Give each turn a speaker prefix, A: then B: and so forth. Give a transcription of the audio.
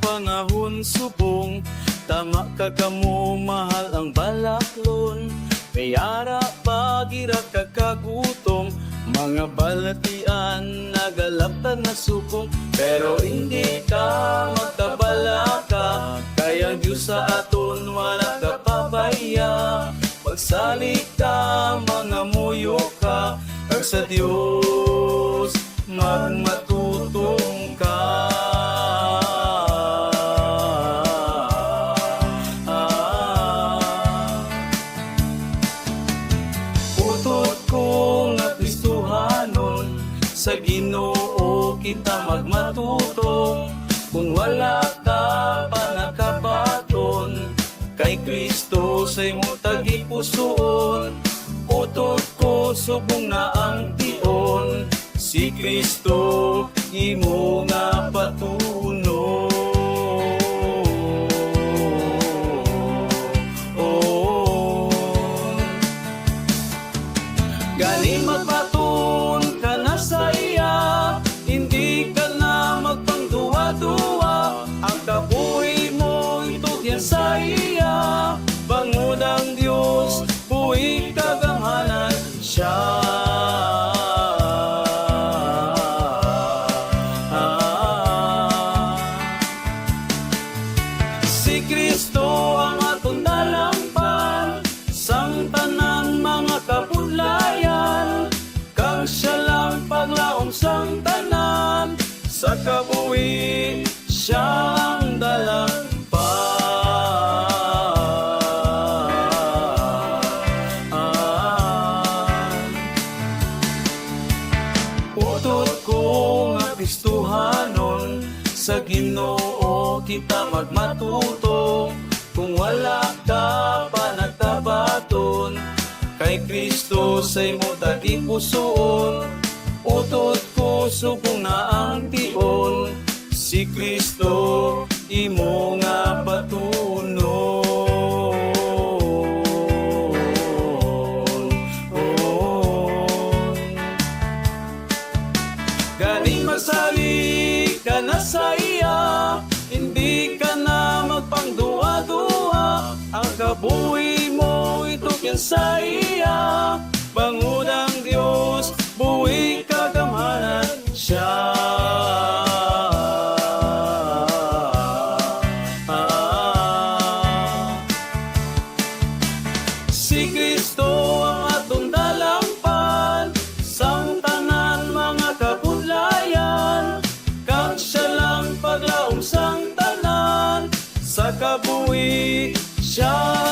A: panahon subong. Tama ka kamo mahal ang balaklon Kayara pagira kakagutom Mga balatian nagalaptan na subong. Pero hindi ka magkabalaka Kaya Diyos sa aton wala ka papaya Pagsalit ka mga muyo ka. Kag sa Diyos magmatutong Sa ginoo kita magmatutong Kung wala ka pa nakabaton Kay Kristo sa imong tagipusoon Utot ko subong na ang tion Si Kristo imo Sa kabuhi siya ang dalampan Utot ko nga Kristuhanon Sa ginoo kita magmatuto. Kung wala ka pa nagtabaton Kay Kristo sa imo tagipusoon Utot ko na ang tion Si Kristo imo nga patunon Galing masali ka na sa iya Hindi ka na magpangduwa-duwa. Ang kabuhi mo itukyan sa iya me.